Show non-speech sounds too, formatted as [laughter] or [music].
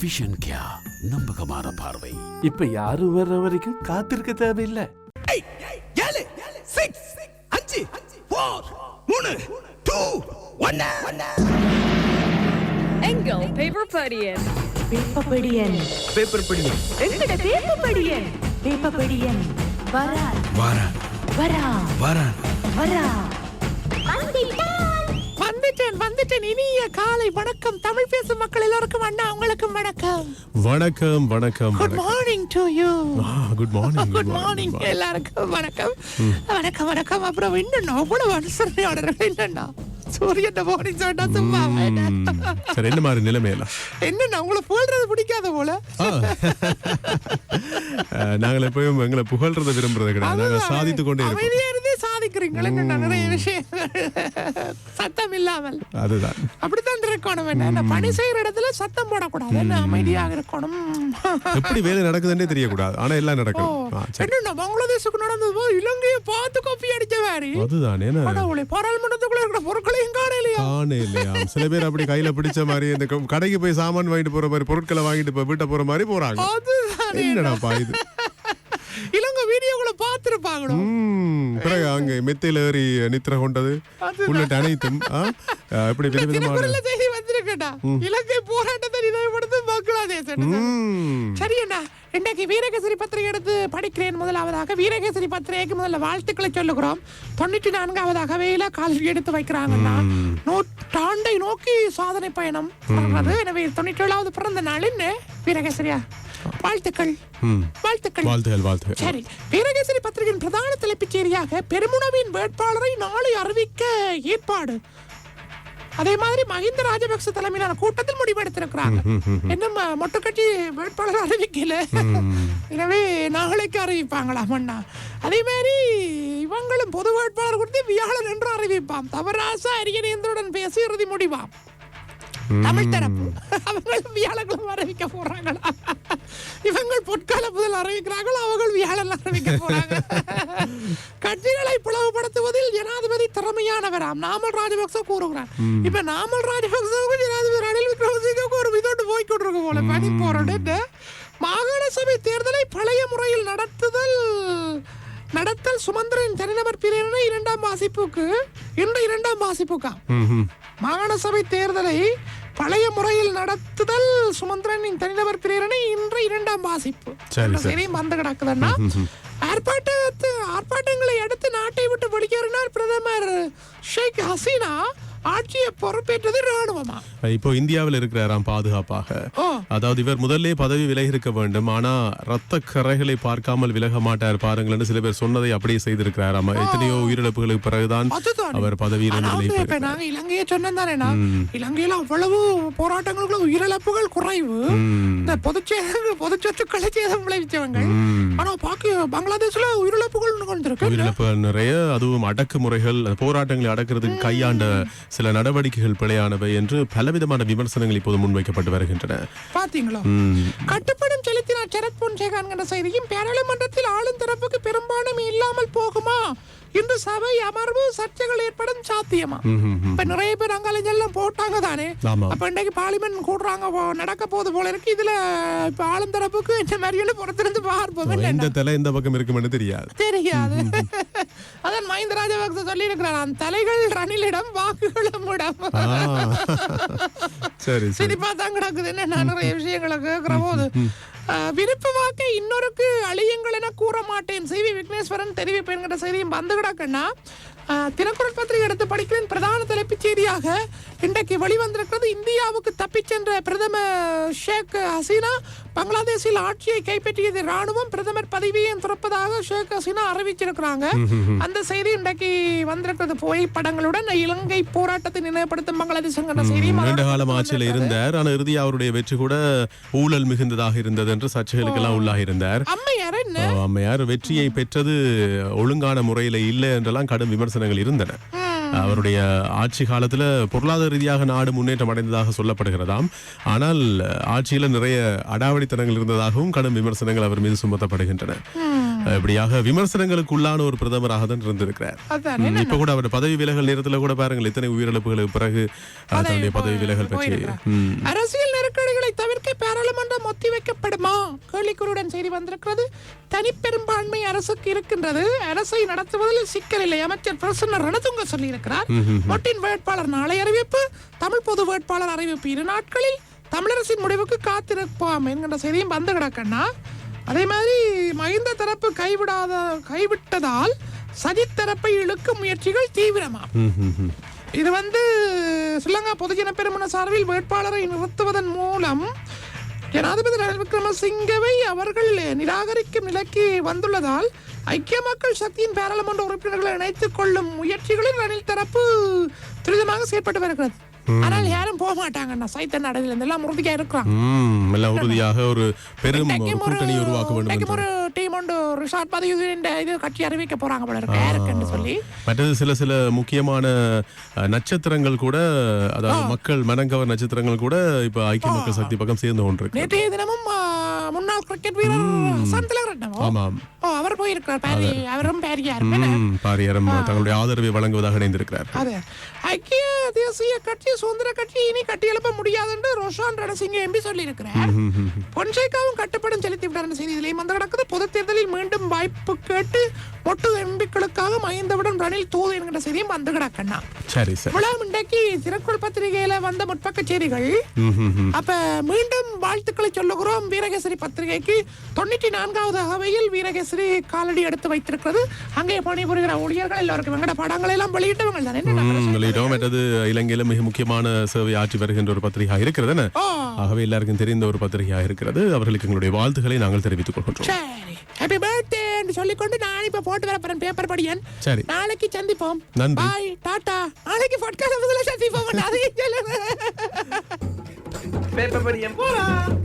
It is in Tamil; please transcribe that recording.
விஷன் கியா நம்பகமான பார்வை. இப்ப யாரும் வர்ற வரைக்கும் காத்திருக்க தேவையில்லை. ஏழு சிக்ஸ் அஞ்சு ஃபோர் மூணு டூ ஒன்னு எங்கள் பேப்பர் படியன்? பேப்பபடியன் பேப்பர் படிங்க எங்கட பேப்பபடியன் பேப்பபடியன் வரா வாரா வரா வாரா வரா வந்துட்டேன். இனிய காலை வணக்கம். தமிழ் பேசும் மக்கள் எல்லோருக்கும் அண்ணா உங்களுக்கும் வணக்கம். வணக்கம் வணக்கம் good morning to you good morning good morning எல்லாருக்கும் வணக்கம். வணக்கம் வணக்கம். அப்புறம் இன்னும் அவ்வளவு அனுசரணையோட என்னண்ணா சூரியன் மார்னிங் சொன்னா சும்மா சரி என்ன மாதிரி நிலைமையெல்லாம்? என்னண்ணா உங்களை புகழ்றது பிடிக்காத போல. நாங்கள் எப்பயும் எங்களை புகழ்றதை விரும்புறது கிடையாது. நாங்கள். சாதித்து கொண்டே இருக்கோம். சாதிக்கிறீங்களே நிறைய விஷயங்கள். சத்தம் இல்லாமல். அதுதான். அப்படித்தான் இருக்கணும் என்ன? என்ன பணி செய்யற இடத்துல சத்தம் போடக்கூடாது என்ன? அமைதியாக இருக்கணும். எப்படி வேலை நடக்குதுன்னே தெரியக்கூடாது. ஆனா எல்லாம் நடக்கும். என்னண்ணா பங்களாதேஷுக்கு நடந்தது இலங்கையை பார்த்து காப்பி மாதிரி அதுதான் என்ன? கடவுளே பாராளுமன்றத்துக்குள்ள இருக்கிற பொருட்களையும் காணலையா? காணே இல்லையா? சில பேர் அப்படி கையில பிடிச்ச மாதிரி இந்த கடைக்கு போய் சாமான் வாங்கிட்டு போற மாதிரி பொருட்களை வாங்கிட்டு போய் வீட்டை போற மாதிரி போறாங்க. அதுதானே. என்னடாப்பா இது? இலங்கை வீடியோக்குள்ள பார்த்திருப்பாங்களோ? பிறகு அங்க மெத்தையில ஏறி நித்திர கொண்டது. உள்ளிட்ட அனைத்தும் இப்படி விதவிதமான வந்திருக்கேன்டா இலங்கை போராட்டத்தை நினைவுபடுத்து பங்களாதேஷ் ம். சரி அண்ணா இன்னைக்கு வீரகேசரி பத்திரிகை எடுத்து படிக்கிறேன் முதலாவதாக. வீரகேசரி பத்திரிகைக்கு முதல்ல வாழ்த்துக்களை சொல்லுகிறோம். தொண்ணூற்றி நான்காவதாக வேலை கால் எடுத்து வைக்கிறாங்கன்னா நூற்றாண்டை நோக்கி சாதனை பயணம் எனவே தொண்ணூற்றி ஏழாவது பிறந்த நாள் என்ன வீரகேசரியா. வாழ்த்துக்கள். வாழ்த்துக்கள். வாழ்த்துகள் வாழ்த்துகள். சரி வீரகேசரி பத்திரிகையின் பிரதான தலைப்புச் செய்தியாக பெருமுனவின் வேட்பாளரை நாளை அறிவிக்க ஏற்பாடு. அதே மாதிரி மஹிந்த ராஜபக்ச தலைமையிலான கூட்டத்தில் முடிவெடுத்திருக்கிறாங்க. இன்னும் மொட்டு கட்சி வேட்பாளர் அறிவிக்கல. எனவே நாளைக்கு அறிவிப்பாங்களாம் அண்ணா அதே மாதிரி இவங்களும் பொது வேட்பாளர் குறித்து வியாழன் என்று அறிவிப்பாம். தவராசா அரியநேந்திரனுடன் பேசி இறுதி முடிவாம். தமிழ் தரப்பு. அவங்களும் வியாழக்கிழமை அறிவிக்க போறாங்களா? இவங்கள் பொற்கால முதல் அறிவிக்கிறார்கள் அவர்கள் வியாழன் அறிவிக்க போறாங்க. [laughs] கட்சிகளை பிளவுபடுத்துவதில் ஜனாதிபதி திறமையானவராம் நாமல் ராஜபக்ச கூறுகிறார். இப்ப நாமல் ராஜபக்சவுக்கு ஜனாதிபதி ரணில் விக்ரமசிங்கவுக்கு ஒரு விதோட்டு போய் கொண்டிருக்க போல. பணி போறோன்னு மாகாண சபை தேர்தலை பழைய முறையில் நடத்துதல் நடத்தல் சுமந்திரன் தனிநபர் பிரிவினை இரண்டாம் வாசிப்புக்கு இன்று இரண்டாம் வாசிப்புக்காம். மாகாண சபை தேர்தலை பழைய முறையில் நடத்துதல் சுமந்திரனின் தனிநபர் பிரேரணை இன்று இரண்டாம் வாசிப்பு. சரி, வந்து கிடக்குதுன்னா [laughs] ஆர்ப்பாட்டத்து ஆர்ப்பாட்டங்களை அடுத்து நாட்டை விட்டு வெளியேறினார் பிரதமர் ஷேக் ஹசீனா. ஆட்சியை பொறுப்பேற்றது ராணுவமா இப்போ இந்தியாவில் இருக்கிறாராம் பாதுகாப்பாக. அதாவது இவர் முதல்ல பதவி விலகி இருக்க வேண்டும். ஆனா ரத்த கரைகளை பார்க்காமல் விலக மாட்டார் பாருங்கள்னு சில பேர் சொன்னதை அப்படியே செய்திருக்கிறாராம் எத்தனையோ உயிரிழப்புகளுக்கு பிறகுதான் அவர் பதவியில் நாங்க இலங்கையை சொன்னோம் இலங்கையில அவ்வளவு போராட்டங்களுக்குள்ள உயிரிழப்புகள் குறைவு. இந்த பொதுச்சேதம் பொது சொத்துக்களை சேதம் விளைவிச்சவங்க. ஆனா பாக்க பங்களாதேஷ்ல உயிரிழப்புகள் நிறைய அதுவும் அடக்குமுறைகள் போராட்டங்களை அடக்கிறதுக்கு கையாண்ட சில நடவடிக்கைகள் பிழையானவை என்று பலவிதமான விமர்சனங்கள் இப்போது முன்வைக்கப்பட்டு வருகின்றன. பாத்தீங்களா. கட்டுப்படும் செலுத்தினார் சரத் பொன்சேகான்கிற செய்தியும் பாராளுமன்றத்தில் ஆளும் தரப்புக்கு பெரும்பான்மை இல்லாமல் போகுமா? இன்று சபை அமர்வு சர்ச்சைகள் ஏற்படும் சாத்தியமா? இப்ப நிறைய பேர் அங்காலஞ்செல்லாம் போட்டாங்க தானே. அப்ப இன்னைக்கு பார்லிமெண்ட் கூடுறாங்க நடக்க போகுது போல இருக்கு. இதுல இப்ப ஆளும் தரப்புக்கு இந்த மாதிரியான புறத்திலிருந்து பார்ப்போம். இல்லைன்னா? தலை எந்த பக்கம் இருக்குமென்னு தெரியாது. தெரியாது. அதான் மஹிந்த ராஜபக்ச சொல்லி இருக்கிறான் தலைகள் ரணிலிடம் வாக்குகளும் இடம். சரி சரி. சிரிப்பா தான் கிடக்குது என்ன நான் நிறைய விஷயங்களை கேட்கிற போது விருப்ப வாக்கை இன்னொருக்கு அழியுங்கள் என கூற மாட்டேன். சி. வி. விக்னேஸ்வரன் தெரிவிப்பேன்கிற செய்தியும் வந்து கிடக்குன்னா தினக்குரல் பத்திரிகை எடுத்து படிக்கிறேன். பிரதான தலைப்புச் செய்தியாக இன்றைக்கு வெளிவந்திருக்கிறது. இந்தியாவுக்கு தப்பிச் சென்ற பிரதமர் ஷேக் ஹசீனா பங்களாதேஷில் ஆட்சியை கைப்பற்றியது ராணுவம் பிரதமர் பதவியையும் துறப்பதாக ஷேக் ஹசீனா அறிவிச்சிருக்கிறாங்க. அந்த செய்தி இன்றைக்கு வந்திருக்கிறது. புகைப்படங்களுடன் இலங்கை போராட்டத்தை நினைவுபடுத்தும் செய்தியும் நீண்ட காலம் ஆட்சியில் இருந்தார். ஆனா இறுதி அவருடைய வெற்றி கூட ஊழல் மிகுந்ததாக இருந்தது என்று சர்ச்சைகளுக்கெல்லாம் உள்ளாகி இருந்தார் அம்மையார் என்ன? அம்மையார் வெற்றியை பெற்றது ஒழுங்கான முறையில இல்லை என்றெல்லாம் கடும் விமர்சனங்கள் இருந்தன. அவருடைய ஆட்சி காலத்துல பொருளாதார ரீதியாக நாடு முன்னேற்றம் அடைந்ததாக சொல்லப்படுகிறதாம். ஆனால் ஆட்சியில நிறைய அடாவடித்தனங்கள் இருந்ததாகவும் கடும் விமர்சனங்கள் அவர் மீது சுமத்தப்படுகின்றன. இப்படியாக விமர்சனங்களுக்கு உள்ளான ஒரு பிரதமராக தான் இருந்திருக்கிறார் இப்ப கூட அவர் பதவி விலகல் நேரத்துல கூட பாருங்கள் எத்தனை உயிரிழப்புகளுக்கு பிறகு தன்னுடைய பதவி விலகல் பற்றி. போயிருக்கிறார். ம். அரசியல் நெருக்கடிகளை தவிர்க்க பாராளுமன்ற கேள்விக்குறியுடன் செய்தி வந்திருக்கிறது. தனிப்பெரும்பான்மை அரசுக்கு இருக்கின்றது. அரசை நடத்துவதில் சிக்கல் இல்லை. அமைச்சர் பிரசன்ன ரணதுங்க சொல்லியிருக்கிறார். மொட்டின் வேட்பாளர் நாளை அறிவிப்பு. தமிழ் பொது வேட்பாளர் அறிவிப்பு இரு நாட்களில். தமிழரசின் முடிவுக்கு காத்திருப்போம் என்கின்ற செய்தியும் வந்து கிடக்கண்ணா. அதே மாதிரி மஹிந்த தரப்பு கைவிடாத கைவிட்டதால் சஜித் தரப்பை இழுக்கும் முயற்சிகள் தீவிரமாம் ம், ம், ம். இது வந்து ஸ்ரீலங்கா பொதுஜன பெருமன சார்பில் வேட்பாளரை நிறுத்துவதன் மூலம் ஜனாதிபதி ரணில் விக்ரமசிங்கவை அவர்கள் நிராகரிக்கும் நிலைக்கு வந்துள்ளதால் ஐக்கிய மக்கள் சக்தியின் பாராளுமன்ற உறுப்பினர்களை இணைத்துக் கொள்ளும் முயற்சிகளில் ரணில் தரப்பு துரிதமாக செயற்பட்டு வருகிறது. ஆனால் யாரும் போக மாட்டாங்கண்ணா. சைத்தன் அடையில் எல்லாம் உறுதியா இருக்கிறாங்க. ம், எல்லாம் உறுதியாக ஒரு பெரும் கூட்டணி உருவாக்க வேண்டும் ஒரு டீம் ஒன்று ரிஷாட் பதியுதீன் இது கட்சி அறிவிக்க போறாங்க போல இருக்கு சொல்லி. மற்றது சில சில முக்கியமான நட்சத்திரங்கள் கூட அதாவது மக்கள் மனங்கவர் நட்சத்திரங்கள் கூட இப்ப ஐக்கிய மக்கள் சக்தி பக்கம் சேர்ந்து கொண்டிருக்கு. நேற்றைய தினமும் முன்னாள் கிரிக்கெட் வீரர் ஹசன் திலகரட்னம் ஆமாம். ஓ அவர் போயிருக்கிறார் பாரி அவரும் பாரியார் பாரியரம் தங்களுடைய ஆதரவை வழங்குவதாக இணைந்திருக்கிறார். ஐக்கிய தேசிய கட்சி சுதந்திர கட்சி இனி கட்டியெழுப்ப முடியாது என்று ரோஷான் ரணசிங்க எம்பி சொல்லியிருக்கிறார். பொன்சேகாவும் கட்டுப்படம் செலுத்தி விட்டார் செய்தி இதிலே வந்து கிடக்குது. பொது தேர்தலில் மீண்டும் வாய்ப்பு கேட்டு மொட்டு எம்பிக்களுக்காக மகிந்தவுடன் ரணில் தூது என்கிற செய்தியும் வந்து கிடக்கண்ணா. சரி சரி. இவ்வளவு இன்றைக்கு திருக்குறள் பத்திரிகையில வந்த முற்பக்க செய்திகள். அப்ப மீண்டும் வாழ்த்துக்களை சொல்லுகிறோம். வீரகேசரி பத்திரிகைக்கு தொண்ணூற்றி நான்காவது அகவையில் வீரகேசரி காலடி எடுத்து வைத்திருக்கிறது. அங்கே பணிபுரிகிற ஊழியர்கள் எல்லாருக்கும் வெங்கட படங்களை எல்லாம் வெளியிட்டவங்க தானே? வெளியிட்டோம் மற்றது இலங்கையில மிக முக்கியமான சேவை ஆற்றி வருகின்ற ஒரு பத்திரிகை இருக்கிறது ஆகவே எல்லாருக்கும் தெரிந்த ஒரு பத்திரிகையாக இருக்கிறது. அவர்களுக்கு எங்களுடைய வாழ்த்துக்களை நாங்கள் தெரிவித்துக் கொள்கின்றோம். சரி. ஹாப்பி பர்த்டே சொல்லிக்கொண்டு நான் இப்ப போட்டு வர போறேன் பேப்பர் படியன். சரி. நாளைக்கு சந்திப்போம். நன்றி. பாய் டாடா நாளைக்கு பட்கால முதல்ல சந்திப்போம் அதையும் சொல்லுங்க பேப்பர் படியன் போலாம்